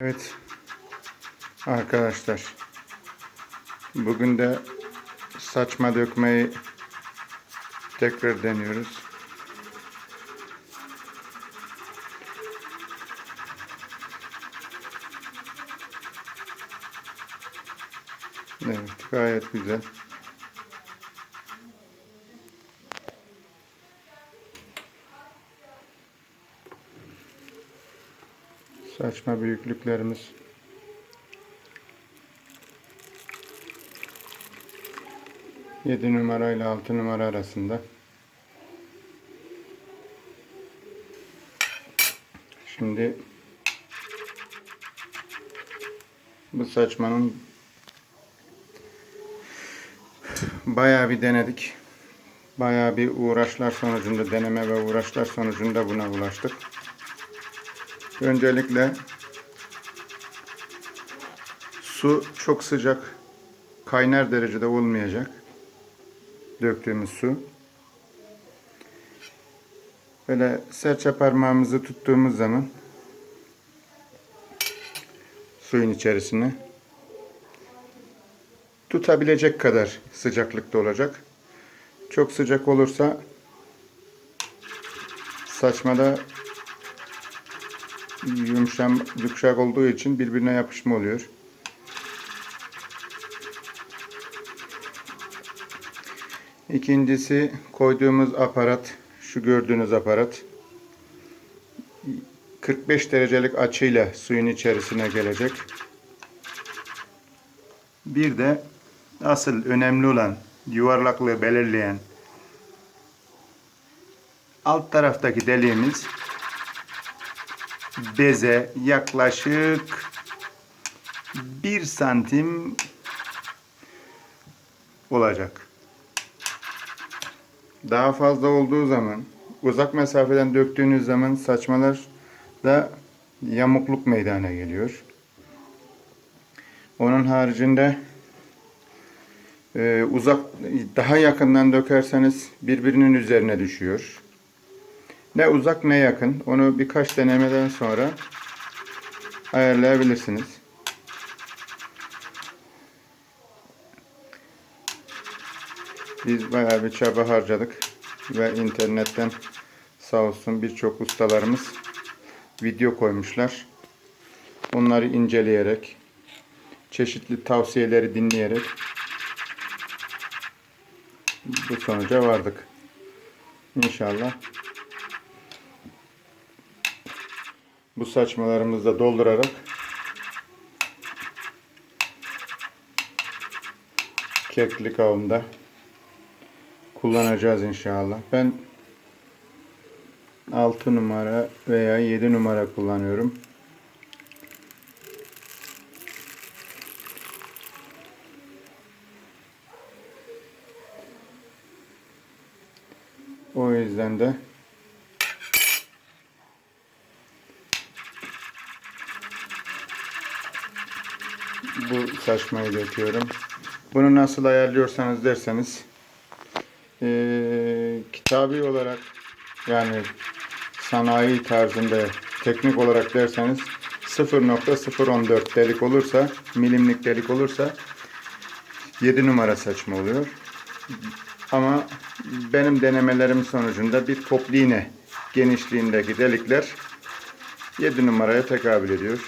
Evet arkadaşlar bugün de saçma dökmeyi tekrar deniyoruz. Evet gayet güzel. Saçma büyüklüklerimiz. Yedi numara ile altı numara arasında. Şimdi bu saçmanın bayağı bir denedik. Bayağı bir uğraşlar sonucunda deneme ve uğraşlar sonucunda buna ulaştık. Öncelikle su çok sıcak kaynar derecede olmayacak. Döktüğümüz su. Böyle serçe parmağımızı tuttuğumuz zaman suyun içerisine tutabilecek kadar sıcaklıkta olacak. Çok sıcak olursa saçmada yumuşam, yumuşak olduğu için birbirine yapışma oluyor. İkincisi koyduğumuz aparat, şu gördüğünüz aparat 45 derecelik açıyla suyun içerisine gelecek. Bir de asıl önemli olan yuvarlaklığı belirleyen alt taraftaki deliğimiz beze yaklaşık 1 santim olacak. Daha fazla olduğu zaman uzak mesafeden döktüğünüz zaman saçmalar da yamukluk meydana geliyor. Onun haricinde e, uzak daha yakından dökerseniz birbirinin üzerine düşüyor. Ne uzak ne yakın. Onu birkaç denemeden sonra ayarlayabilirsiniz. Biz bayağı bir çaba harcadık ve internetten sağ olsun birçok ustalarımız video koymuşlar. Onları inceleyerek, çeşitli tavsiyeleri dinleyerek bu sonuca vardık. İnşallah bu saçmalarımızı da doldurarak kekli kavunda kullanacağız inşallah. Ben 6 numara veya 7 numara kullanıyorum. O yüzden de bu saçmayı döküyorum. Bunu nasıl ayarlıyorsanız derseniz eee kitabi olarak yani sanayi tarzında teknik olarak derseniz 0.014 delik olursa milimlik delik olursa 7 numara saçma oluyor. Ama benim denemelerim sonucunda bir toplu iğne genişliğindeki delikler 7 numaraya tekabül ediyor.